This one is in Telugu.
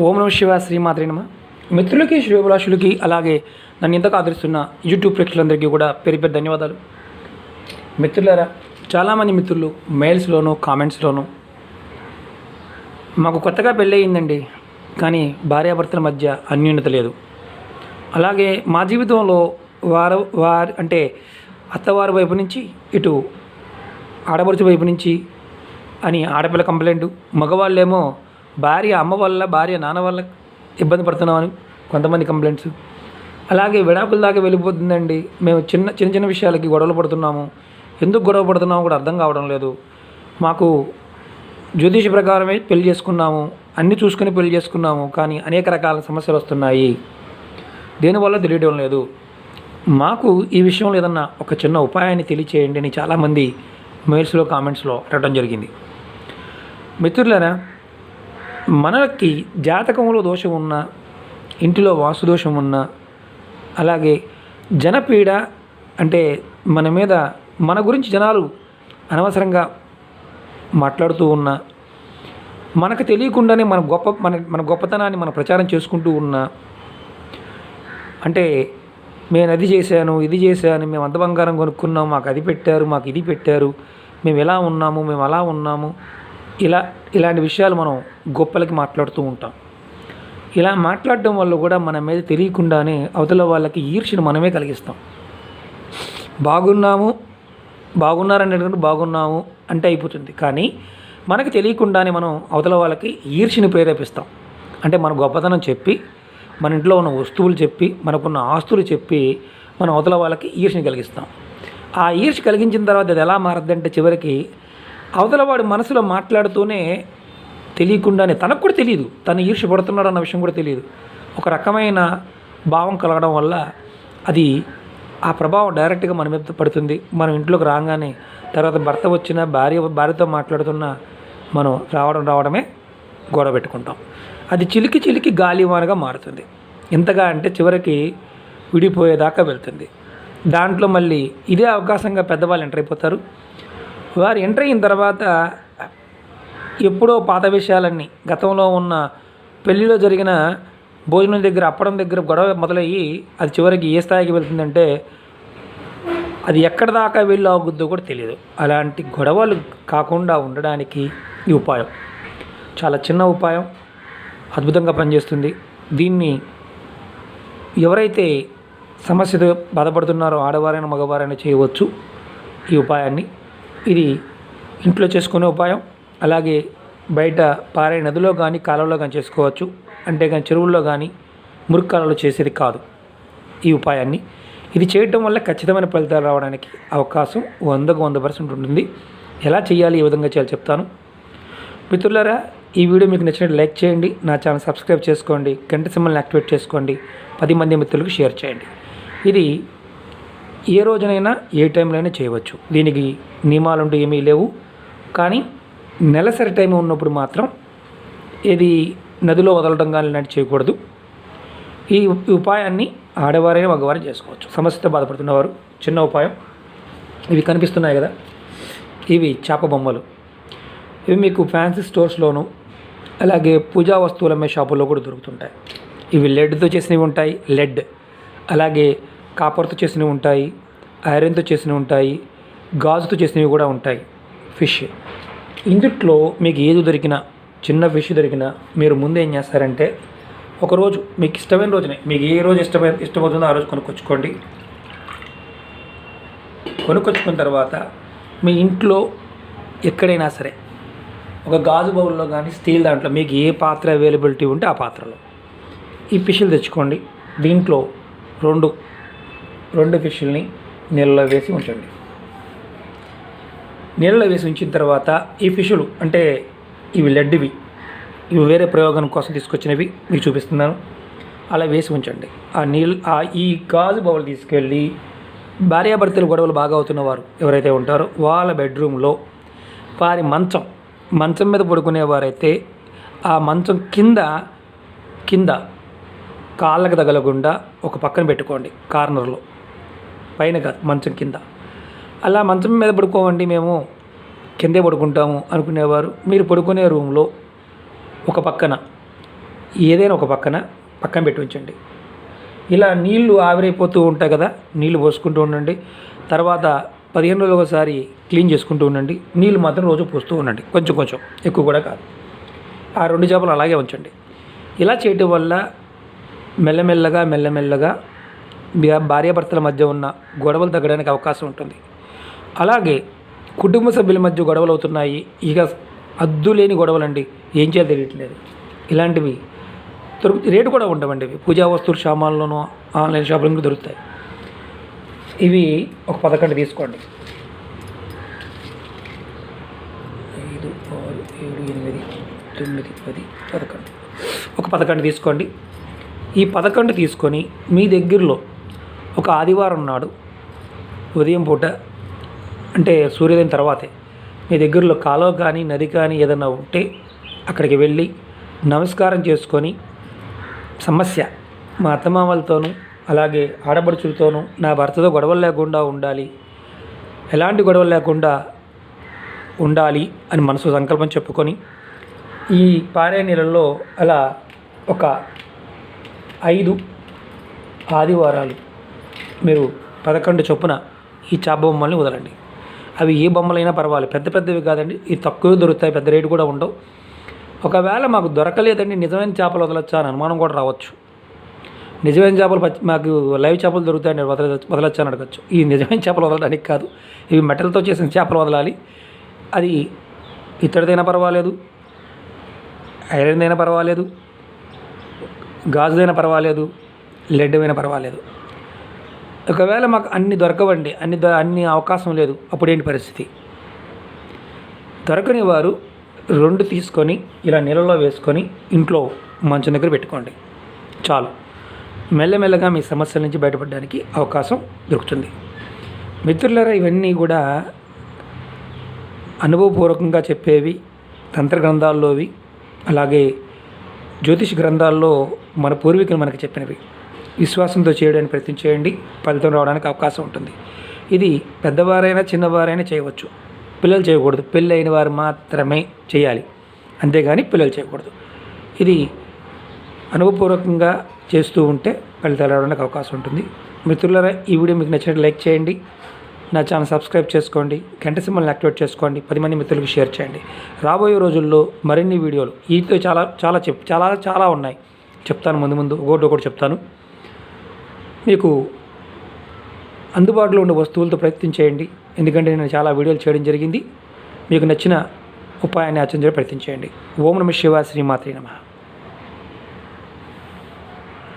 ఓం నమ శివ శ్రీమాత్రి నమ. మిత్రులకి శ్రేభిలాషులకి అలాగే నన్ను ఇంతకు ఆదరిస్తున్న యూట్యూబ్ ప్రేక్షకులందరికీ కూడా పేరు పేరు ధన్యవాదాలు. మిత్రులారా చాలామంది మిత్రులు మెయిల్స్లోనూ కామెంట్స్లోనూ మాకు కొత్తగా పెళ్ళయిందండి కానీ భార్యాభర్తల మధ్య అన్యోన్యత లేదు. అలాగే మా జీవితంలో వారు వారు అంటే అత్తవారి వైపు నుంచి ఇటు ఆడపడుచు వైపు నుంచి అని ఆడపిల్ల కంప్లైంట్ మగవాళ్ళేమో భార్య అమ్మ వల్ల భార్య నాన్న వల్ల ఇబ్బంది పడుతున్నామని కొంతమంది కంప్లైంట్స్ అలాగే విడాకుల దాకా వెళ్ళిపోతుందండి. మేము చిన్న చిన్న చిన్న విషయాలకి గొడవలు పడుతున్నాము. ఎందుకు గొడవ పడుతున్నామో కూడా అర్థం కావడం లేదు. మాకు జ్యోతిష ప్రకారమే పెళ్ళి చేసుకున్నాము. అన్నీ చూసుకుని పెళ్ళి చేసుకున్నాము. కానీ అనేక రకాల సమస్యలు వస్తున్నాయి. దేనివల్ల తెలియడం లేదు. మాకు ఈ విషయంలో ఏదన్నా ఒక చిన్న ఉపాయాన్ని తెలియచేయండి అని చాలామంది మెయిల్స్లో కామెంట్స్లో అడగడం జరిగింది. మిత్రులారా మనకి జాతకంలో దోషం ఉన్న ఇంటిలో వాస్తు దోషం ఉన్న అలాగే జనపీడ అంటే మన మీద మన గురించి జనాలు అనవసరంగా మాట్లాడుతూ ఉన్నా మనకు తెలియకుండానే మన గొప్ప మన మన గొప్పతనాన్ని మనం ప్రచారం చేసుకుంటూ ఉన్నా అంటే నేను అది చేశాను ఇది చేశాను మేము అంత బంగారం కొనుక్కున్నాం మాకు అది పెట్టారు మాకు ఇది పెట్టారు మేము ఎలా ఉన్నాము మేము అలా ఉన్నాము ఇలా ఇలాంటి విషయాలు మనం గొప్పలకి మాట్లాడుతూ ఉంటాం. ఇలా మాట్లాడడం వల్ల కూడా మన మీద తెలియకుండానే అవతల వాళ్ళకి ఈర్ష్యను మనమే కలిగిస్తాం. బాగున్నాము బాగున్నారనేటువంటి బాగున్నాము అంటే అయిపోతుంది. కానీ మనకు తెలియకుండానే మనం అవతల వాళ్ళకి ఈర్ష్యని ప్రేరేపిస్తాం. అంటే మన గొప్పతనం చెప్పి మన ఇంట్లో ఉన్న వస్తువులు చెప్పి మనకున్న ఆస్తులు చెప్పి మనం అవతల వాళ్ళకి ఈర్ష్యని కలిగిస్తాం. ఆ ఈర్ష్య కలిగించిన తర్వాత అది ఎలా మారద్దంటే చివరికి అవతలవాడి మనసులో మాట్లాడుతూనే తెలియకుండానే తనకు కూడా తెలియదు. తను ఈర్ష్య పడుతున్నాడు అన్న విషయం కూడా తెలియదు. ఒక రకమైన భావం కలగడం వల్ల అది ఆ ప్రభావం డైరెక్ట్గా మన మీద పడుతుంది. మనం ఇంట్లోకి రాగానే తర్వాత భర్త వచ్చిన భార్య భార్యతో మాట్లాడుతున్న మనం రావడం రావడమే గొడవ పెట్టుకుంటాం. అది చిలికి చిలికి గాలివానగా మారుతుంది. ఇంతగా అంటే చివరికి విడిపోయేదాకా వెళ్తుంది. దాంట్లో మళ్ళీ ఇదే అవకాశంగా పెద్దవాళ్ళు ఎంటర్ అయిపోతారు. వారు ఎంటర్ అయిన తర్వాత ఎప్పుడో పాత విషయాలన్నీ గతంలో ఉన్న పెళ్ళిలో జరిగిన భోజనం దగ్గర అప్పడం దగ్గర గొడవ మొదలయ్యి అది చివరికి ఏ స్థాయికి వెళ్తుందంటే అది ఎక్కడ దాకా వెళ్ళి ఆగుద్దో కూడా తెలియదు అలాంటి గొడవలు కాకుండా ఉండడానికి ఈ ఉపాయం. చాలా చిన్న ఉపాయం అద్భుతంగా పనిచేస్తుంది. దీన్ని ఎవరైతే సమస్యతో బాధపడుతున్నారో ఆడవారైనా మగవారైనా చేయవచ్చు ఈ ఉపాయాన్ని. ఇది ఇంట్లో చేసుకునే ఉపాయం. అలాగే బయట పారే నదిలో కానీ కాలంలో కానీ చేసుకోవచ్చు. అంటే కానీ చెరువుల్లో కానీ మురుక్కాలలో చేసేది కాదు ఈ ఉపాయాన్ని. ఇది చేయటం వల్ల ఖచ్చితమైన ఫలితాలు రావడానికి అవకాశం వందకు వంద పర్సెంట్ ఉంటుంది. ఎలా చేయాలి ఏ విధంగా చేయాలి చెప్తాను. మిత్రులారా ఈ వీడియో మీకు నచ్చినట్టు లైక్ చేయండి. నా ఛానల్ సబ్స్క్రైబ్ చేసుకోండి. గంట సింబల్ని యాక్టివేట్ చేసుకోండి. పది మంది మిత్రులకు షేర్ చేయండి. ఇది ఏ రోజునైనా ఏ టైంలో అయినా చేయవచ్చు. దీనికి నియమాలు ఏమీ లేవు. కానీ నెలసరి టైం ఉన్నప్పుడు మాత్రం ఇది నదిలో వదలడం కానీ ఇలాంటివి చేయకూడదు. ఈ ఉపాయాన్ని ఆడవారైనా మగవారే చేసుకోవచ్చు. సమస్యతో బాధపడుతున్నవారు చిన్న ఉపాయం. ఇవి కనిపిస్తున్నాయి కదా. ఇవి చేప బొమ్మలు. ఇవి మీకు ఫ్యాన్సీ స్టోర్స్లోనూ అలాగే పూజా వస్తువులు అమ్మే షాపుల్లో కూడా దొరుకుతుంటాయి. ఇవి లెడ్తో చేసినవి ఉంటాయి. లెడ్. అలాగే కాపర్తో చేసినవి ఉంటాయి ఐరన్తో చేసినవి ఉంటాయి గాజుతో చేసినవి కూడా ఉంటాయి. ఫిష్. ఇందుట్లో మీకు ఏది దొరికినా చిన్న ఫిష్ దొరికినా మీరు ముందు ఏం చేస్తారంటే ఒకరోజు మీకు ఇష్టమైన రోజునే మీకు ఏ రోజు ఇష్టమైన ఇష్టమవుతుందో ఆ రోజు కొనుక్కొచ్చుకోండి. కొనుక్కొచ్చుకున్న తర్వాత మీ ఇంట్లో ఎక్కడైనా సరే ఒక గాజు బౌల్లో కానీ స్టీల్ దాంట్లో మీకు ఏ పాత్ర అవైలబిలిటీ ఉంటే ఆ పాత్రలో ఈ ఫిష్లు తెచ్చుకోండి. దీంట్లో రెండు రెండు ఫిష్ల్ని నీళ్ళలో వేసి ఉంచండి. నీళ్ళలో వేసి ఉంచిన తర్వాత ఈ ఫిష్లు అంటే ఇవి లెడ్డివి ఇవి వేరే ప్రయోగం కోసం తీసుకొచ్చినవి మీకు చూపిస్తున్నాను. అలా వేసి ఉంచండి. ఆ నీళ్ళు ఆ ఈ గాజు బౌల్ తీసుకెళ్ళి భార్యాభర్తలు గొడవలు బాగా అవుతున్నవారు ఎవరైతే ఉంటారో వాళ్ళ బెడ్రూమ్లో వారి మంచం మంచం మీద పడుకునేవారైతే ఆ మంచం కింద కింద కాళ్ళకు తగలకుండా ఒక పక్కన పెట్టుకోండి కార్నర్లో. పైన కాదు మంచం కింద. అలా మంచం మీద పడుకోమండి మేము. కిందే పడుకుంటాము అనుకునేవారు. మీరు పడుకునే రూమ్లో ఒక పక్కన ఏదైనా ఒక పక్కన పక్కన పెట్టి ఉంచండి. ఇలా నీళ్ళు ఆవిరైపోతూ ఉంటాయి కదా నీళ్ళు పోసుకుంటూ ఉండండి. తర్వాత పదిహేను రోజులు ఒకసారి క్లీన్ చేసుకుంటూ ఉండండి. నీళ్ళు మాత్రం రోజు పోస్తూ ఉండండి. కొంచెం కొంచెం. ఎక్కువ కూడా కాదు. ఆ రెండు చేపలు అలాగే ఉంచండి. ఇలా చేయటం వల్ల మెల్లమెల్లగా మెల్లమెల్లగా భార్యాభర్తల మధ్య ఉన్న గొడవలు తగ్గడానికి అవకాశం ఉంటుంది. అలాగే కుటుంబ సభ్యుల మధ్య గొడవలు అవుతున్నాయి. ఇక అద్దులేని గొడవలు అండి ఏం చేయాలో తెలియట్లేదు. ఇలాంటివి దొరుకు రేటు కూడా ఉండవండి ఇవి పూజా వస్తువులు సామాన్లోనూ ఆన్లైన్ షాపింగ్లో దొరుకుతాయి. ఇవి ఒక పదకొండు తీసుకోండి. ఐదు ఆరు ఏడు ఎనిమిది తొమ్మిది పది పదకొండు. ఒక పదకొండు తీసుకోండి. ఈ పదకొండు తీసుకొని మీ దగ్గరలో ఒక ఆదివారం నాడు ఉదయం పూట అంటే సూర్యోదయం తర్వాతే మీ దగ్గరలో కాలువ కానీ నది కానీ ఏదైనా ఉంటే అక్కడికి వెళ్ళి నమస్కారం చేసుకొని సమస్య మా అత్తమామలతోనూ అలాగే ఆడపడుచులతోనూ నా భర్తతో గొడవలు లేకుండా ఉండాలి. ఎలాంటి గొడవలు లేకుండా ఉండాలి అని మనసు సంకల్పం చెప్పుకొని ఈ పారే నీళ్ళల్లో అలా ఒక ఐదు ఆదివారాలు మీరు పదకొండు చొప్పున ఈ చాప బొమ్మల్ని వదలండి. అవి ఏ బొమ్మలైనా పర్వాలేదు. పెద్ద పెద్దవి కాదండి. ఇవి తక్కువ దొరుకుతాయి. పెద్ద రేటు కూడా ఉండవు. ఒకవేళ మాకు దొరకలేదండి నిజమైన చేపలు వదలొచ్చా అని అనుమానం కూడా రావచ్చు. నిజమైన చేపలు మాకు లైవ్ చేపలు దొరుకుతాయని వదల వదలొచ్చా అని అడగచ్చు. ఈ నిజమైన చేపలు వదలడానికి కాదు. ఇవి మెటల్తో చేసిన చేపలు వదలాలి. అది ఇత్తడిదైనా పర్వాలేదు. ఐరన్దైనా పర్వాలేదు. గాజుదైనా పర్వాలేదు. లెడ్డమైనా అయినా పర్వాలేదు. ఒకవేళ మాకు అన్ని దొరకవండి అన్ని ద అన్ని అవకాశం లేదు అప్పుడేంటి పరిస్థితి? దొరకని వారు రెండు తీసుకొని ఇలా నీళ్ళలో వేసుకొని ఇంట్లో మంచం దగ్గర పెట్టుకోండి. చాలు. మెల్లమెల్లగా మీ సమస్యల నుంచి బయటపడడానికి అవకాశం దొరుకుతుంది. మిత్రులరా ఇవన్నీ కూడా అనుభవపూర్వకంగా చెప్పేవి తంత్ర గ్రంథాల్లోవి అలాగే జ్యోతిష్ గ్రంథాల్లో మన పూర్వీకులు మనకి చెప్పినవి. విశ్వాసంతో చేయడానికి ప్రయత్నం చేయండి. ఫలితం రావడానికి అవకాశం ఉంటుంది. ఇది పెద్దవారైనా చిన్నవారైనా చేయవచ్చు. పిల్లలు చేయకూడదు. పెళ్ళైన వారు మాత్రమే చేయాలి. అంతేగాని పిల్లలు చేయకూడదు. ఇది అనుభవపూర్వకంగా చేస్తూ ఉంటే ఫలితాలు రావడానికి అవకాశం ఉంటుంది. మిత్రులారా ఈ వీడియో మీకు నచ్చినట్టు లైక్ చేయండి. నా ఛానల్ సబ్స్క్రైబ్ చేసుకోండి. గంట సింబల్ని యాక్టివేట్ చేసుకోండి. పది మంది మిత్రులకు షేర్ చేయండి. రాబోయే రోజుల్లో మరిన్ని వీడియోలు వీటితో చాలా చాలా చెప్ చాలా చాలా ఉన్నాయి. చెప్తాను ముందు ముందు. ఒకటి ఒకటి చెప్తాను. మీకు అందుబాటులో ఉన్న వస్తువులతో ప్రయత్నం చేయండి. ఎందుకంటే నేను చాలా వీడియోలు చేయడం జరిగింది. మీకు నచ్చిన ఉపాయాన్ని ఆచరించడం ప్రయత్నం చేయండి. ఓం నమ శివ శ్రీమాత్రి నమ.